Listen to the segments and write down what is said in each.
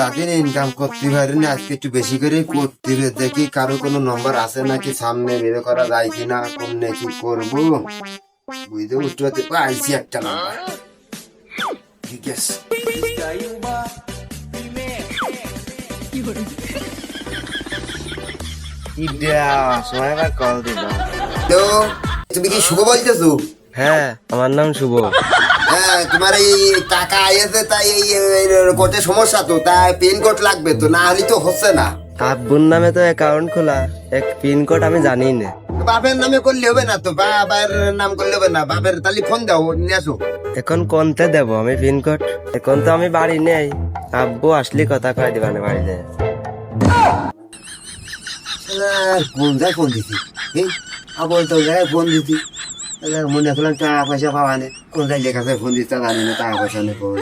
রাতের ইনকাম করতে পারি না, আজকে একটু বেশি করে করতে হবে। দেখি কারও কোনো নম্বর আছে নাকি সামনে, বের করা যায় কিনা, কোন কি করব? বুঝতে উঠতে পারতে পাইছি একটা নাম্বার তুমি কি শুভ বলতেছো? হ্যাঁ আমার নাম শুভ। তোমার এই টাকা আইছে তাই এই কোটে সমস্যা তো তাই পিন কোড লাগবে তো না হলে তো হচ্ছে না। আব্বুর নামে তো অ্যাকাউন্ট খোলা এক পিন কোড আমি জানি না। বাপের নামে করলে হবে না তো বাবার নাম করলে হবে না বাপের তাহলে ফোন দাও নিয়ে আসো। এখন কোনতে দেব আমি পিন কোড এখন তো আমি বাড়ি নেই। আব্বু আসলি কথা কয় দিবানে বাড়িতে। আর কোন যায় ফোন দিছি? এই আবার তো যায় ফোন দিছি। মনে করলাম টাকা পয়সা পাওয়া নেই। কোন যায় লেখাতে ফোন দিতে জানি না টাকা পয়সা নেই কোন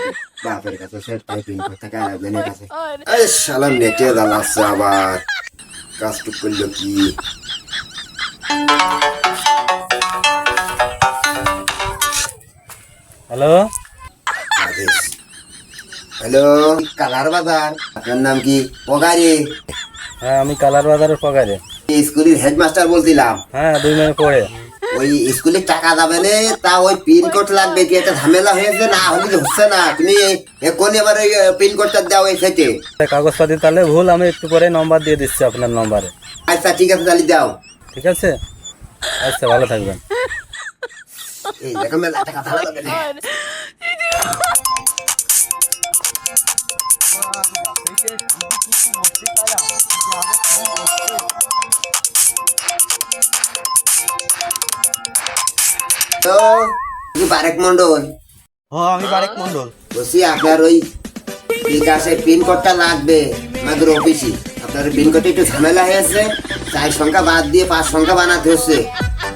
বাপের কাছে সে টাইপিং করতে কার একজনের কাছে। আরে শালা নেটে জ্বালাচ্ছে আবার। কাজটুক করল কি? হ্যালো? হ্যালো কালার বাজার। আপনার নাম কি? পগারি। হ্যাঁ আমি কালার বাজারের পকারে স্কুলের হেডমাস্টার বলছিলাম। হ্যাঁ দুই মিনিট পরে ওই স্কুলে টাকা যাবে না তা ওই পিন কোড লাগবে কি? একটা ঝামেলা হয়েছে না হলে তো হচ্ছে না। তুমি এখনই আবার ওই পিন কোডটা দাও এই সেটে কাগজপাতি তাহলে ভুল আমি একটু পরে নম্বর দিয়ে দিচ্ছি আপনার নম্বরে আচ্ছা ঠিক আছে তাহলে দাও। ঠিক আছে? আচ্ছা ভালো থাকবেন। এই দেখো মেলা টাকা ধারা যাবে না তো কি বারেক মন্ডল ও আমি বারেক মন্ডল বলছি আপনার ওই বিকাশে পিন কোডটা লাগবে আমাদের অফিসে। আপনার পিন কোডে একটু ঝামেলা হয়েছে চার সংখ্যা বাদ দিয়ে পাঁচ সংখ্যা বানাতে হচ্ছে।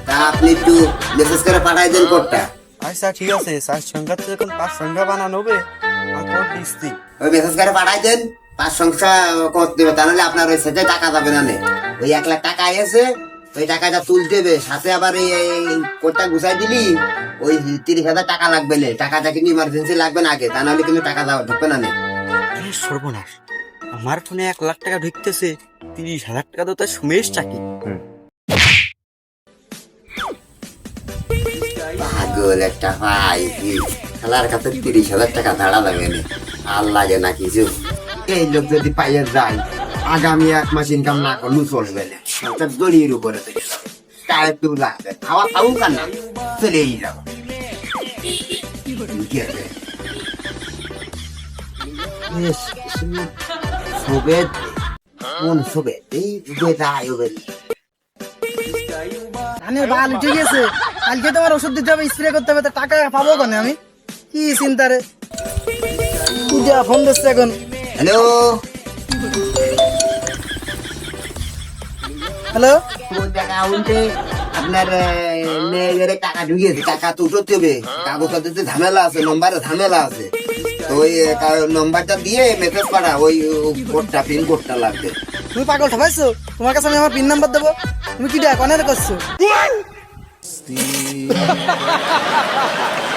তা আপনি একটু মেসেজ করে পাঠাই দেন কোডটা। আচ্ছা ঠিক আছে। চার সংখ্যা তো যখন পাঁচ সংখ্যা বানানো হবে। আমি কোড দিচ্ছি ওই মেসেজ করে পাঠাই দেন পাঁচ সংখ্যা করতে হবে। তাহলে আপনার ওই সেটে টাকা যাবে না ওই এক লাখ টাকা এসে ওই টাকাটা তুলতে হবে সাথে আবার এই কোডটা গুছাই দিলি ওই তিরিশ হাজার টাকা লাগবে না। টাকাটা কিন্তু ইমার্জেন্সি লাগবে না আগে তা নাহলে কিন্তু টাকা দেওয়া ঢুকবে না সর্বনাশ আমার ফোনে এক লাখ টাকা ঢুকতেছে তিরিশ হাজার টাকা তো তার সুমেশ চাকি পাগল একটা ভাই খেলার কাছে তিরিশ হাজার টাকা ধারা লাগে না। আর লাগে না কিছু। এই লোক যদি পাইয়ে যায় আগামী এক মাস ইনকাম না করলেও চলবে না। সরকার দড়ির উপরে থেকে যাবে একটু লাগবে। খাওয়া খাব কার না চলেই যাব। কি হবে? বেশ, শুনি, সোবেদ কোন সোবেদ এই বেটা আয়োবেদ ধানের বাল উঠে গেছে। কালকে তোমার ওষুধ দিতে হবে স্প্রে করতে হবে তা টাকা পাবো কেন আমি? কি চিন্তা রে? পূজা ফোন দিচ্ছে এখন। হ্যালো? হ্যালো? কোন অ্যাকাউন্টে আপনার মেয়েদের টাকা ঢুকিয়েছে টাকা তো উঠতে হবে কাগজপত্রতে ঝামেলা আছে নম্বরে ঝামেলা আছে। তো ওই নম্বরটা দিয়ে মেসেজ পাঠা ওই কোডটা পিন কোডটা লাগবে। তুমি পাগল ঠাপাইছো তোমার কাছে আমি আমার পিন নাম্বার দেবো? তুমি কি ডাক অনেক করছ